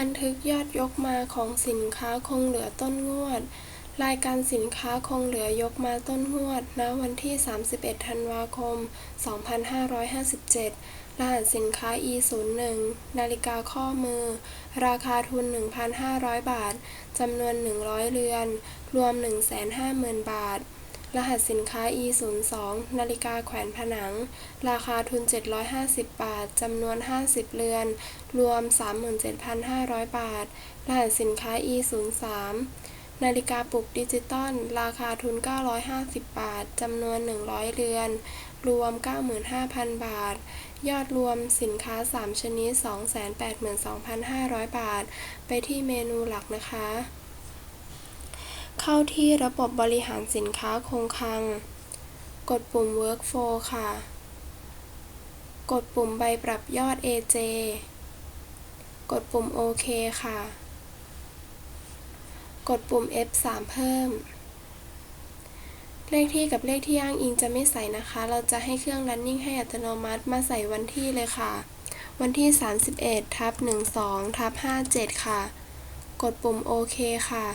บันทึกยอดยกมาของสินค้าคงเหลือต้นงวด รายการสินค้าคงเหลือยกมาต้นงวด ณ วันที่ 31 ธันวาคม 2557 รหัสสินค้า E01 นาฬิกาข้อมือ ราคาทุน 1,500 บาท จำนวน 100 เรือน รวม 150,000 บาท รหัสสินค้า E02 นาฬิกาแขวนผนัง ราคาทุน 750 บาท จำนวน 50 เรือน รวม 37,500 บาท รหัสสินค้า E03 นาฬิกาปลุกดิจิตอล ราคาทุน 950 บาท จำนวน 100 เรือน รวม 95,000 บาท ยอดรวมสินค้า 3 ชนิด 282,500 บาท ไปที่เมนูหลักนะคะ เข้าที่ระบบบริหารสินค้าคงคลัง กดปุ่ม Workflow ค่ะ กดปุ่มใบปรับยอด AJ กดปุ่มโอเคค่ะ กดปุ่ม F3 เพิ่ม เลขที่กับเลขที่อ้างอิงจะไม่ใส่นะคะ เราจะให้เครื่อง running ให้อัตโนมัติมาใส่วันที่เลยค่ะ วันที่ 31ทับ12ทับ57 ค่ะ กดปุ่มโอเคค่ะ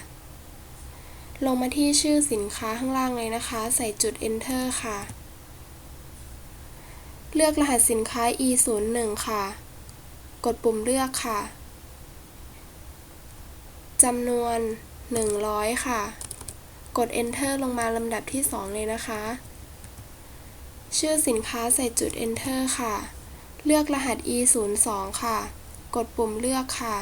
ลงมาที่ชื่อสินค้าข้างล่างเลยนะคะ ใส่จุด enter ค่ะ เลือกรหัสสินค้า E01 ค่ะ กดปุ่มเลือกค่ะจำนวน 100 ค่ะ กด enter ลงมาลำดับที่ 2 เลยนะคะ ชื่อสินค้าใส่จุด enter ค่ะ เลือกรหัส E02 ค่ะ กดปุ่มเลือกค่ะ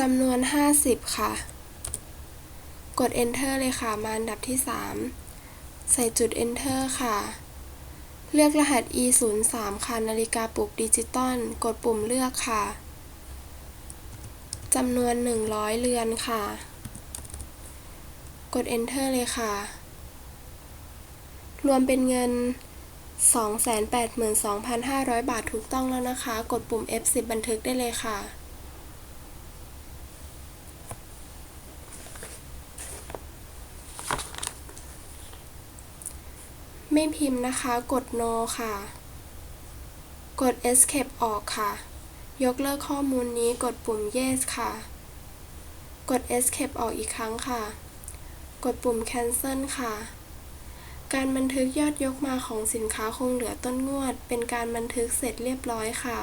จำนวน 50 ค่ะ กด enter เลยค่ะ มาอันดับที่ 3 ใส่จุด enter ค่ะ เลือกรหัส E03 ค่ะ นาฬิกาปลุกดิจิตอล กดปุ่มเลือกค่ะ จำนวน 100 เรือนค่ะ กด enter เลยค่ะ รวมเป็นเงิน 282,500 บาทถูกต้องแล้วนะคะ กดปุ่ม F10 บันทึกได้เลยค่ะ ไม่พิมพ์นะคะ กด no ค่ะ กด escape ออกค่ะ ยกเลิกข้อมูลนี้กดปุ่ม yes ค่ะ กด escape ออกอีกครั้งค่ะ กดปุ่ม cancel ค่ะ การบันทึกยอดยกมาของสินค้าคงเหลือต้นงวด เป็นการบันทึกเสร็จเรียบร้อยค่ะ